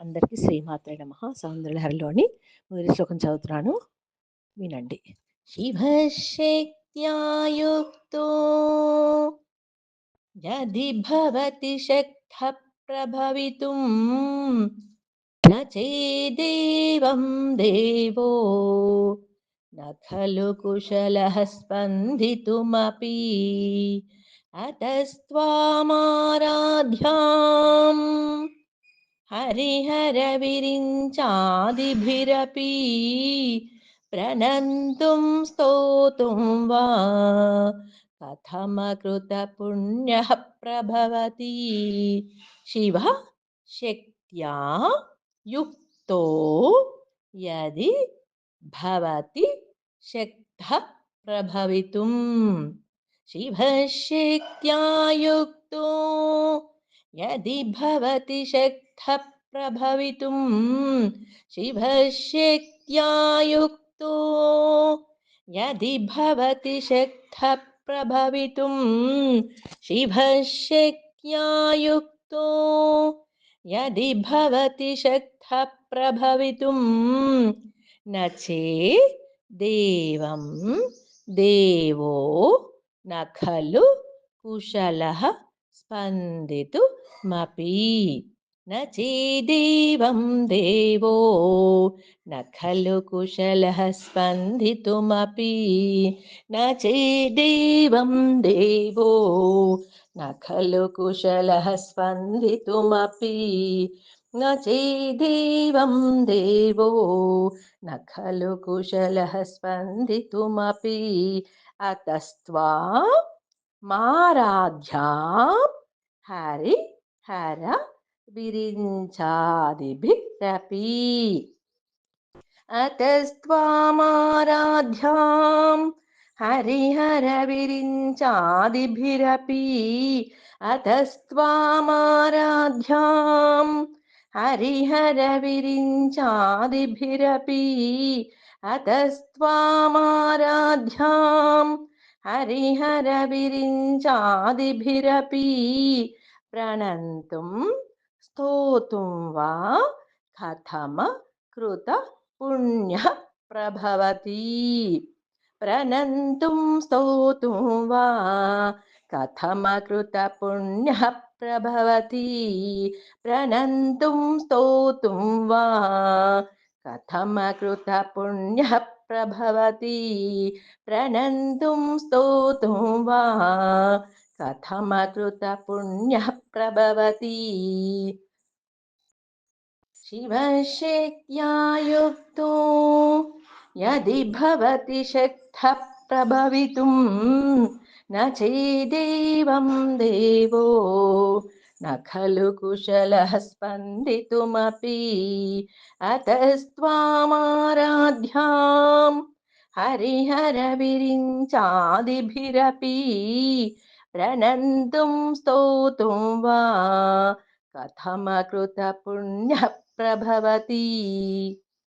అందరికీ శ్రీమాత్రే నమ. సౌందర్యహరిలోని మొదటి శ్లోకం చదువుతున్నాను. వినండి. శివశక్త్యాయుక్తో శక్త ప్రభవితుం నేదేవం దేవో నలు కుశల స్పందితుమీ అతస్వామారాధ్యా हरिहरविरिञ्चादिभिरपि प्रणन्तुं स्तोतुं वा कथमकृतपुण्यः प्रभवति शिवः शक्त्या युक्तो यदि भवति शक्तः प्रभवितुं शिवशक्त्या युक्तो यदि भवति शक्तः प्रभवितुं शिवशक्त्या युक्तो यदि भवति शक्तः प्रभवितुं शिवशक्त्या युक्तो यदि भवति शक्तः प्रभवितुं न चेदेवं देवो न खलु कुशलः స్పందితు మపీ నేదేవం దేవో నలు కుశల స్పందితుమీ నేదేవం దేవో నలు కుశల స్పందితుమీ నేదేవం దేవో నలు కుశల స్పందితుమీ అతస్వా మారాధ్యా ഹരി ഹര വിരിഞ്ചാതിഭിരപി അതസ്ത്വാമാരാധ്യാം हरिहरविरिञ्चादिभिरपि अतस्त्वामाराध्याम् हरिहरविरिञ्चादिभिरपि अतस्त्वामाराध्याम् हरिहरविरिञ्चादिभिरपि ప్రణంతుం స్తోతుం వా కథమ కృత పుణ్య ప్రభవతి. ప్రణంతుం స్తోతుం వా కథమ కృత పుణ్య ప్రభవతి. ప్రణంతుం స్తోతుం వా కథమ కృత పుణ్య ప్రభవతి. ప్రణంతుం స్తోతుం వా कथमकृतपुण्यः प्रभवति शिवशक्त्या युक्तो यदि भवति शक्तः प्रभवितुं न चेदेवं देवो न खलु कुशलः स्पन्दितुमपि अतस्त्वामाराध्यां हरिहरविरिञ्चादिभिरपि प्रणन्तुं स्तोतुं वा कथमकृतपुण्यः प्रभवति